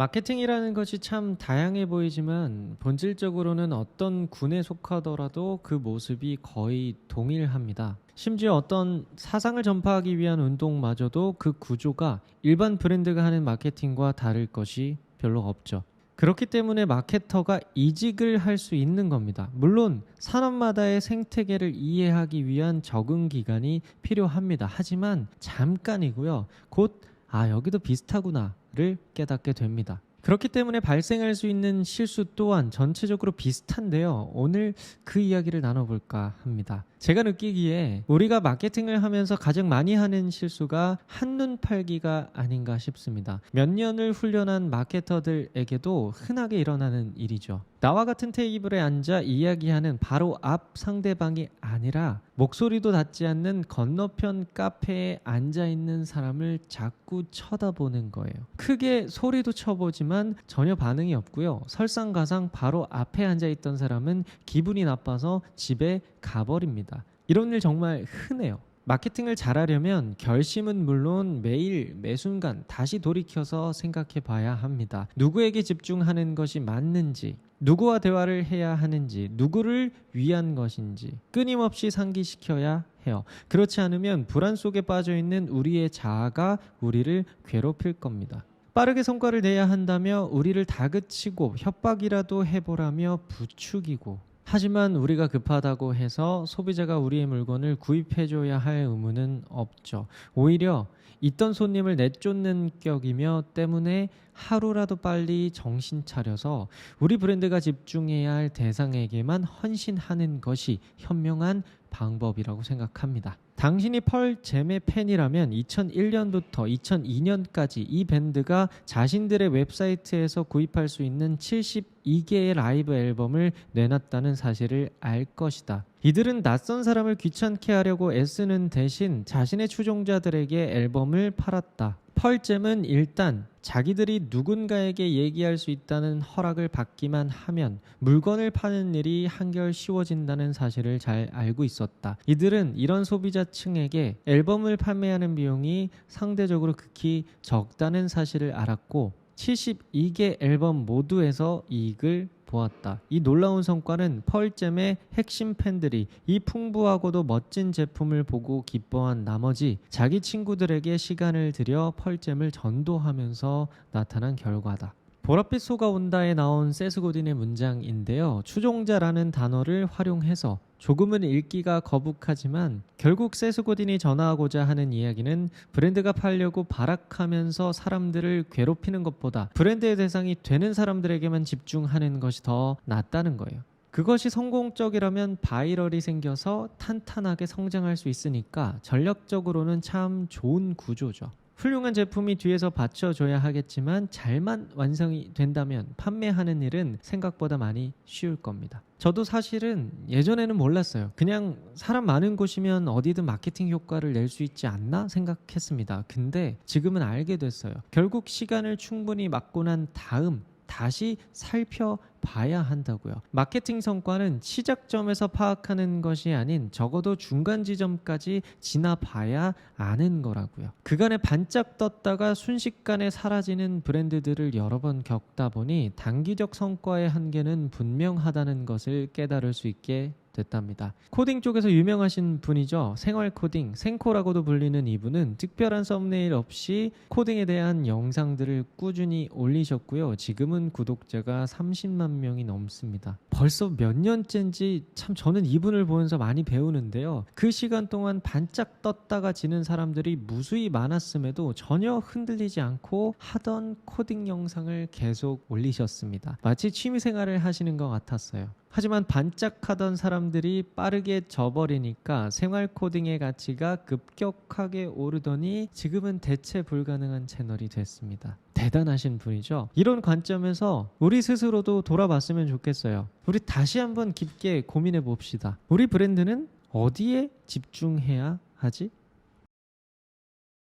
마케팅이라는 것이 참 다양해 보이지만 본질적으로는 어떤 군에 속하더라도 그 모습이 거의 동일합니다. 심지어 어떤 사상을 전파하기 위한 운동마저도 그 구조가 일반 브랜드가 하는 마케팅과 다를 것이 별로 없죠. 그렇기 때문에 마케터가 이직을 할 수 있는 겁니다. 물론 산업마다의 생태계를 이해하기 위한 적응 기간이 필요합니다. 하지만 잠깐이고요. 곧 아, 여기도 비슷하구나 를 깨닫게 됩니다. 그렇기 때문에 발생할 수 있는 실수 또한 전체적으로 비슷한데요. 오늘 그 이야기를 나눠볼까 합니다. 제가 느끼기에 우리가 마케팅을 하면서 가장 많이 하는 실수가 한눈 팔기가 아닌가 싶습니다. 몇 년을 훈련한 마케터들에게도 흔하게 일어나는 일이죠. 나와 같은 테이블에 앉아 이야기하는 바로 앞 상대방이 아니라 목소리도 닿지 않는 건너편 카페에 앉아 있는 사람을 자꾸 쳐다보는 거예요. 크게 소리도 쳐보지만 전혀 반응이 없고요. 설상가상 바로 앞에 앉아 있던 사람은 기분이 나빠서 집에 가버립니다. 이런 일 정말 흔해요. 마케팅을 잘하려면 결심은 물론 매일 매순간 다시 돌이켜서 생각해 봐야 합니다. 누구에게 집중하는 것이 맞는지, 누구와 대화를 해야 하는지, 누구를 위한 것인지 끊임없이 상기시켜야 해요. 그렇지 않으면 불안 속에 빠져 있는 우리의 자아가 우리를 괴롭힐 겁니다. 빠르게 성과를 내야 한다며 우리를 다그치고 협박이라도 해보라며 부추기고 하지만 우리가 급하다고 해서 소비자가 우리의 물건을 구입해줘야 할 의무는 없죠. 오히려 있던 손님을 내쫓는 격이며 때문에 하루라도 빨리 정신 차려서 우리 브랜드가 집중해야 할 대상에게만 헌신하는 것이 현명한 방법이라고 생각합니다. 당신이 펄 잼의 팬이라면 2001년부터 2002년까지 이 밴드가 자신들의 웹사이트에서 구입할 수 있는 72개의 라이브 앨범을 내놨다는 사실을 알 것이다. 이들은 낯선 사람을 귀찮게 하려고 애쓰는 대신 자신의 추종자들에게 앨범을 팔았다. 펄잼은 일단 자기들이 누군가에게 얘기할 수 있다는 허락을 받기만 하면 물건을 파는 일이 한결 쉬워진다는 사실을 잘 알고 있었다. 이들은 이런 소비자층에게 앨범을 판매하는 비용이 상대적으로 극히 적다는 사실을 알았고 72개 앨범 모두에서 이익을 보았다. 이 놀라운 성과는 펄잼의 핵심 팬들이 이 풍부하고도 멋진 제품을 보고 기뻐한 나머지 자기 친구들에게 시간을 들여 펄잼을 전도하면서 나타난 결과다. 보랏빛 소가 온다에 나온 세스고딘의 문장인데요. 추종자라는 단어를 활용해서 조금은 읽기가 거북하지만 결국 세스고딘이 전하고자 하는 이야기는 브랜드가 팔려고 발악하면서 사람들을 괴롭히는 것보다 브랜드의 대상이 되는 사람들에게만 집중하는 것이 더 낫다는 거예요. 그것이 성공적이라면 바이럴이 생겨서 탄탄하게 성장할 수 있으니까 전략적으로는 참 좋은 구조죠. 훌륭한 제품이 뒤에서 받쳐줘야 하겠지만 잘만 완성이 된다면 판매하는 일은 생각보다 많이 쉬울 겁니다. 저도 사실은 예전에는 몰랐어요. 그냥 사람 많은 곳이면 어디든 마케팅 효과를 낼 수 있지 않나 생각했습니다. 근데 지금은 알게 됐어요. 결국 시간을 충분히 맞고 난 다음 다시 살펴 봐야 한다고요. 마케팅 성과는 시작점에서 파악하는 것이 아닌 적어도 중간 지점까지 지나봐야 아는 거라고요. 그간에 반짝 떴다가 순식간에 사라지는 브랜드들을 여러 번 겪다 보니 단기적 성과의 한계는 분명하다는 것을 깨달을 수 있게 됐답니다. 코딩 쪽에서 유명하신 분이죠. 생활 코딩, 생코라고도 불리는 이분은 특별한 썸네일 없이 코딩에 대한 영상들을 꾸준히 올리셨고요. 지금은 구독자가 30만 명이 넘습니다. 벌써 몇 년째인지 참 저는 이분을 보면서 많이 배우는데요. 그 시간 동안 반짝 떴다가 지는 사람들이 무수히 많았음에도 전혀 흔들리지 않고 하던 코딩 영상을 계속 올리셨습니다. 마치 취미 생활을 하시는 것 같았어요. 하지만 반짝하던 사람들이 빠르게 져버리니까 생활 코딩의 가치가 급격하게 오르더니 지금은 대체 불가능한 채널이 됐습니다. 대단하신 분이죠. 이런 관점에서 우리 스스로도 돌아봤으면 좋겠어요. 우리 다시 한번 깊게 고민해 봅시다. 우리 브랜드는 어디에 집중해야 하지?